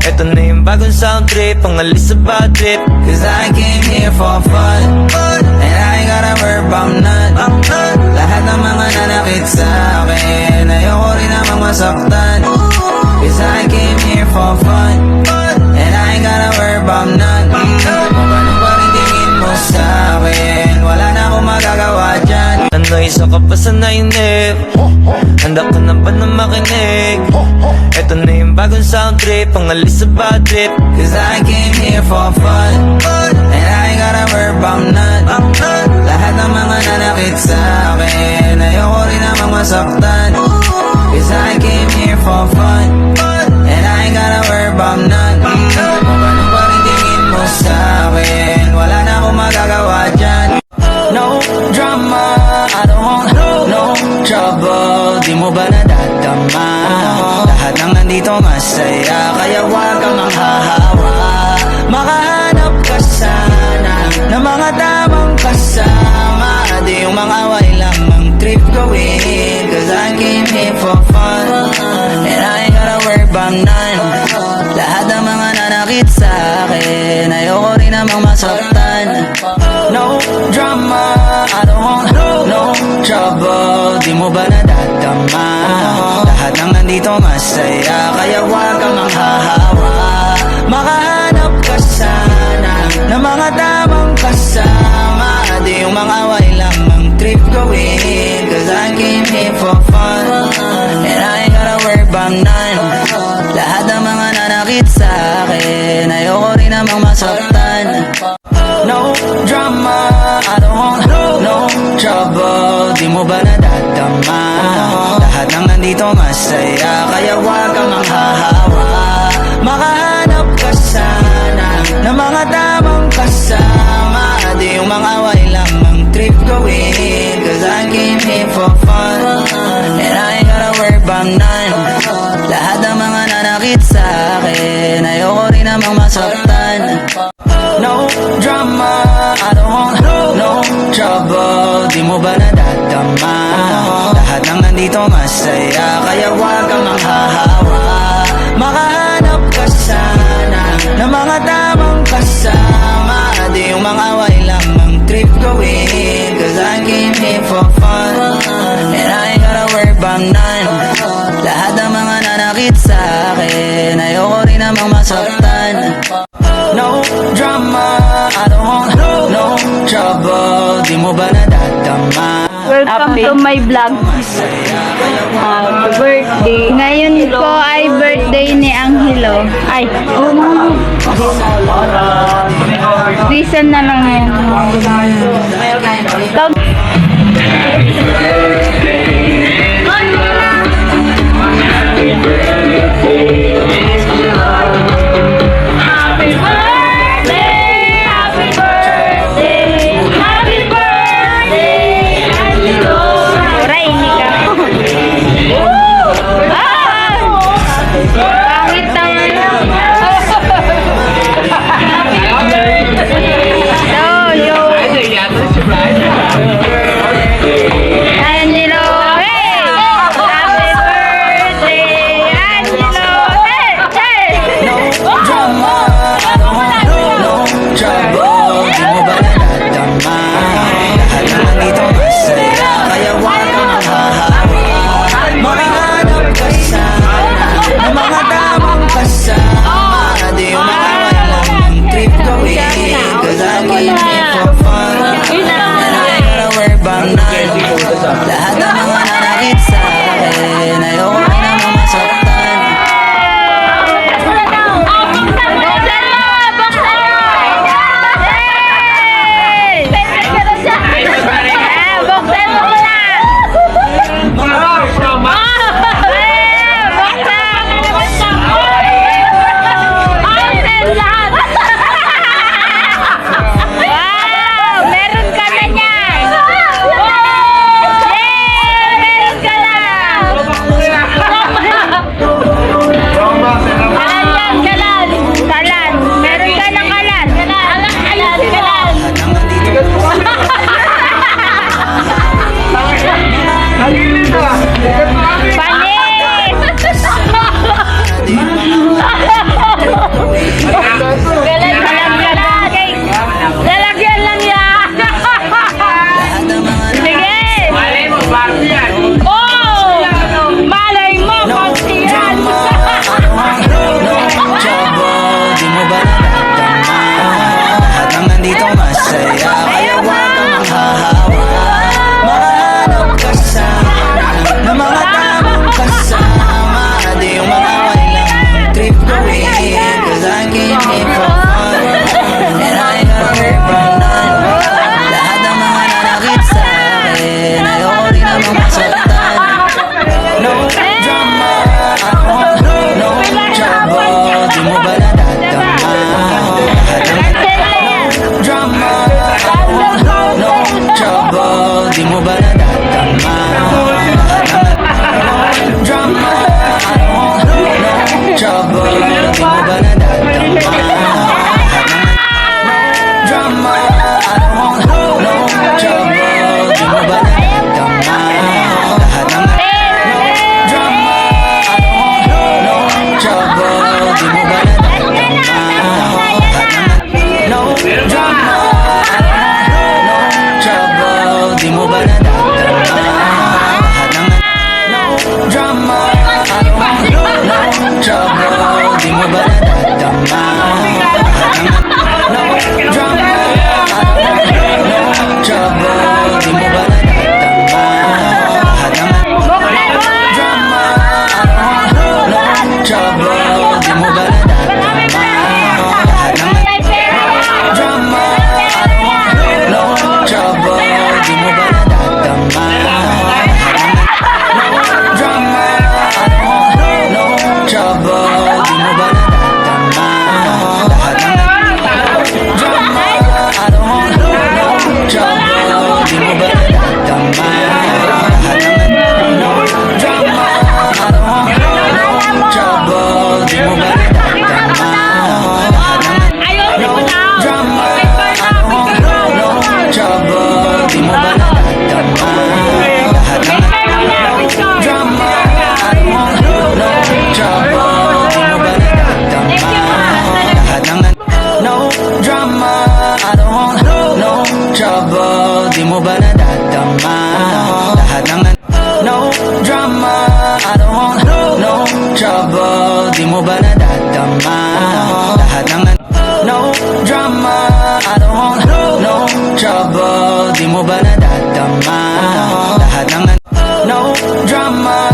Ito na yung bagong sound trip Ang alis sa bad trip. Cause I came here for fun And I ain't gotta worry about none Lahat ng mga nanakit sa akin Ayoko rin namang masaktan. Cause I came here for fun And I ain't gotta worry about none Kung ano pa rin tingin mo sa akin? Wala na akong magagawa dyan. Ano isa ka pa sa nainip Handa ka na ba na makinig? Ito na yung bagong sound trip Ang alis sa bad trip. Cause I came here for fun And I ain't gotta worry about none Lahat ng mga nanakit sa akin Ayoko rin namang masaktan Di mo ba nadadama? Lahat ng nandito masaya Kaya wag kang manghahawa Makahanap ka sana Ng mga tamang kasama. Di yung mga away lamang trip gawin. Cause I came here for fun And I ain't gotta worry about none. Lahat ng mga nanakit sa akin Ayoko rin namang masaktan. No drama, I don't mo ba nadadama? Lahat ng nandito masaya Kaya wag kang manghahawa Makahanap ka sana Ng mga tamang kasama. Di yung mga away lamang trip gawin. Cause I came here for fun. And I ain't gotta worry about none Nandito masaya Kaya wag kang manghahawa Makahanap ka sana Ng mga tamang kasama Di yung mga away lamang trip gawin. Cause I came here for fun And I ain't gotta worry about none Lahat ng mga nanakit sa akin Ayoko rin namang masaktan. No drama, I don't want no trouble. Di mo ba nadadama? Nandito masaya Kaya wag kang manghahawa Makahanap ka sana Ng mga tamang kasama. Di yung mga away lamang trip gawin. Cause I came here for fun. And I ain't gotta worry about none Lahat ng mga nanakit sa akin Ayoko rin namang masaktan. No drama, I don't want no trouble. Di mo ba nadadama? Welcome to my vlog. Happy birthday. Ngayon po ay birthday ni Angelo. Ay, reason na lang yan. Happy 绽放 Chama. Di mo ba nadadama? Lahat ng No drama I don't want no trouble. Di mo ba nadadama? Lahat ng No drama.